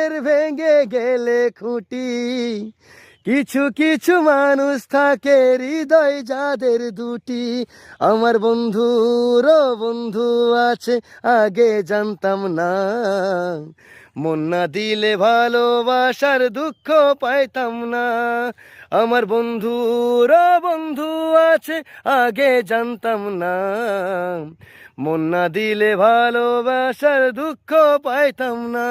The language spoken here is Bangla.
ঘরের ভেঙে গেলে খুঁটি। কিছু কিছু মানুষ থাকে হৃদয় যাদের দুটি। আমার বন্ধুর বন্ধু আছে, আগে জানতাম না। মন না দিলে ভালোবাসার দুঃখ পাইতাম না। আমার বন্ধুর বন্ধু আছে আগে জানতাম না। মন না দিলে ভালোবাসার দুঃখ পাইতাম না।